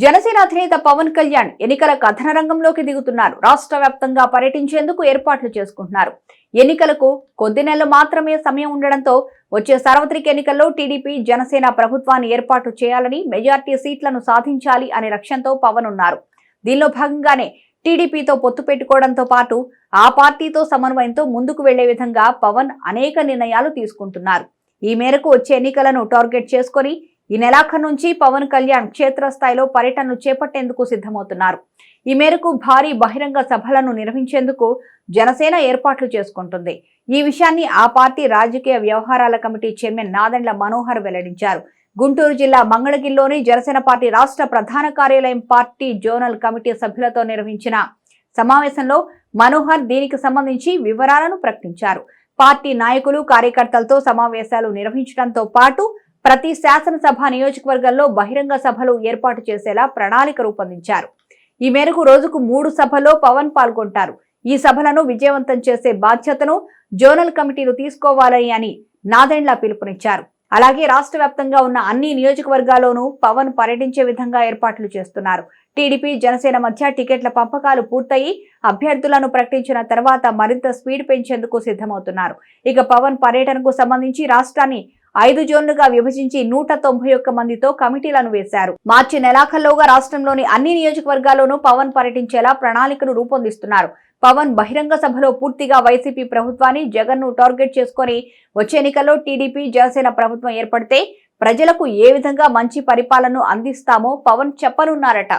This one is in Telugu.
జనసేన అధినేత పవన్ కళ్యాణ్ ఎన్నికల కథన రంగంలోకి దిగుతున్నారు. రాష్ట్ర వ్యాప్తంగా పర్యటించేందుకు ఏర్పాట్లు చేసుకుంటున్నారు. ఎన్నికలకు కొద్ది నెలలు మాత్రమే సమయం ఉండడంతో వచ్చే సార్వత్రిక ఎన్నికల్లో టీడీపీ జనసేన ప్రభుత్వాన్ని ఏర్పాటు చేయాలని మెజార్టీ సీట్లను సాధించాలి అనే లక్ష్యంతో పవన్ ఉన్నారు. దీనిలో భాగంగానే టీడీపీతో పొత్తు పెట్టుకోవడంతో పాటు ఆ పార్టీతో సమన్వయంతో ముందుకు వెళ్ళే విధంగా పవన్ అనేక నిర్ణయాలు తీసుకుంటున్నారు. ఈ మేరకు వచ్చే ఎన్నికలను టార్గెట్ చేసుకొని ఈ నెలాఖరు నుంచి పవన్ కళ్యాణ్ క్షేత్రస్థాయిలో పర్యటనలు చేపట్టేందుకు సిద్ధమవుతున్నారు. ఈ మేరకు భారీ బహిరంగ సభలను నిర్వహించేందుకు జనసేన ఏర్పాట్లు చేసుకుంటుంది. ఈ విషయాన్ని ఆ పార్టీ రాజకీయ వ్యవహారాల కమిటీ చైర్మన్ నాదెండ్ల మనోహర్ వెల్లడించారు. గుంటూరు జిల్లా మంగళగిరిలోని జనసేన పార్టీ రాష్ట్ర ప్రధాన కార్యాలయం పార్టీ జోనల్ కమిటీ సభ్యులతో నిర్వహించిన సమావేశంలో మనోహర్ దీనికి సంబంధించి వివరాలను ప్రకటించారు. పార్టీ నాయకులు కార్యకర్తలతో సమావేశాలు నిర్వహించడంతో పాటు ప్రతి శాసనసభ నియోజకవర్గంలో బహిరంగ సభలు ఏర్పాటు చేసేలా ప్రణాళిక రూపొందించారు. ఈ మేరకు రోజుకు మూడు సభల్లో పవన్ పాల్గొంటారు. ఈ సభలను విజయవంతం చేసే బాధ్యతను జోనల్ కమిటీలు తీసుకోవాలని అని నాదెండ్ల పిలుపునిచ్చారు. అలాగే రాష్ట్ర వ్యాప్తంగా ఉన్న అన్ని నియోజకవర్గాల్లోనూ పవన్ పర్యటించే విధంగా ఏర్పాట్లు చేస్తున్నారు. టీడీపీ జనసేన మధ్య టికెట్ల పంపకాలు పూర్తయి అభ్యర్థులను ప్రకటించిన తర్వాత మరింత స్పీడ్ పెంచేందుకు సిద్ధమవుతున్నారు. ఇక పవన్ పర్యటనకు సంబంధించి రాష్ట్రాన్ని ఐదు జోన్లుగా విభజించి నూట తొంభై ఒక్క మందితో కమిటీలను వేశారు. మార్చి నెలాఖల్లోగా రాష్ట్రంలోని అన్ని నియోజకవర్గాల్లోనూ పవన్ పర్యటించేలా ప్రణాళికను రూపొందిస్తున్నారు. పవన్ బహిరంగ సభలో పూర్తిగా వైసీపీ ప్రభుత్వాన్ని జగన్ను టార్గెట్ చేసుకుని వచ్చే ఎన్నికల్లో టీడీపీ జనసేన ప్రభుత్వం ఏర్పడితే ప్రజలకు ఏ విధంగా మంచి పరిపాలన అందిస్తామో పవన్ చెప్పనున్నారట.